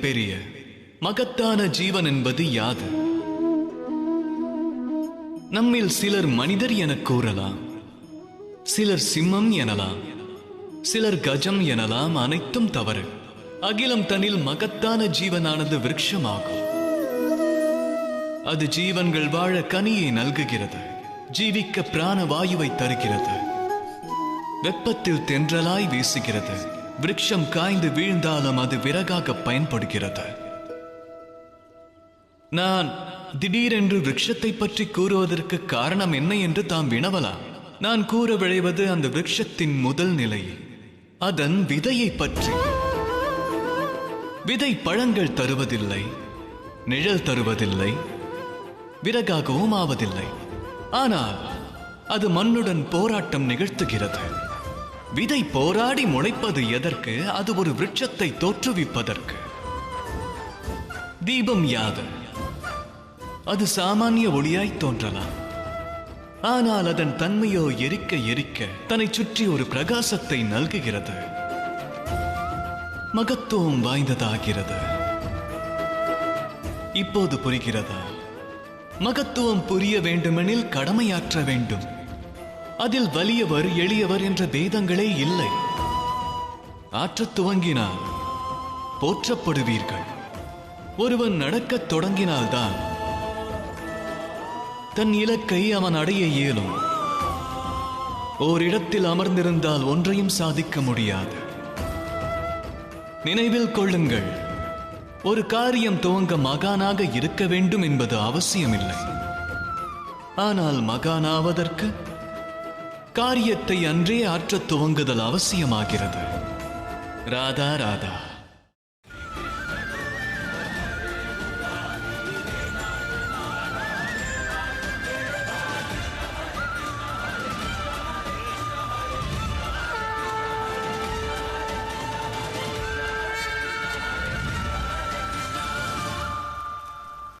பெரிய மகத்தான ஜீவன் என்பது யாது? நம்மில் சிலர் மனிதர் என கூறலாம். சிலர் சிம்மம் எனலாம். சிலர் கஜம் எனலாம். அனைத்தும் தவறு. அகிலம் தனில் மகத்தான ஜீவனானது விருட்சமாகும். அது ஜீவன்கள் வாழ கனியை நல்குகிறது. ஜீவிக்க பிராண வாயுவை தருகிறது. வெப்பத்தில் தென்றலாய் வீசுகிறது. விருட்சம் காய்ந்து வீழ்ந்தாலும் அது விறகாக பயன்படுகிறது. நான் திடீரென்று விரக்ஷத்தை பற்றி கூறுவதற்கு காரணம் என்ன என்று தாம் வினவலாம். நான் கூற விளைவது அந்த விரக்ஷத்தின் முதல் நிலை. அதன் விதையை பற்றி. விதை பழங்கள் தருவதில்லை. நிழல் தருவதில்லை. விறகாகவும் ஆவதில்லை. ஆனால் அது மண்ணுடன் போராட்டம் நிகழ்த்துகிறது. விதை போராடி முளைப்பது எதற்கு? அது ஒரு விருட்சத்தை தோற்றுவிப்பதற்கு. தீபம் யாது? அது சாமானிய ஒளியாய் தோன்றலாம். ஆனால் அதன் தன்மையோ எரிக்க எரிக்க தன்னை சுற்றி ஒரு பிரகாசத்தை நல்குகிறது. மகத்துவம் வாய்ந்ததாகிறது. இப்போது புரிகிறதா? மகத்துவம் புரிய வேண்டுமெனில் கடமையாற்ற வேண்டும். அதில் வலியவர் எளியவர் என்ற பேதங்களே இல்லை. ஆற்றத் துவங்கினால் போற்றப்படுவீர்கள். ஒருவன் நடக்கத் தொடங்கினால்தான் தன் இலக்கை அவன் அடைய இயலும். ஓரிடத்தில் அமர்ந்திருந்தால் ஒன்றையும் சாதிக்க முடியாது. நினைவில் கொள்ளுங்கள் ஒரு காரியம் துவங்க மகானாக இருக்க வேண்டும் என்பது அவசியமில்லை. ஆனால் மகானாவதற்கு காரியத்தை அன்றே ஆற்றத் துவங்குதல் அவசியமாகிறது. ராதா ராதா.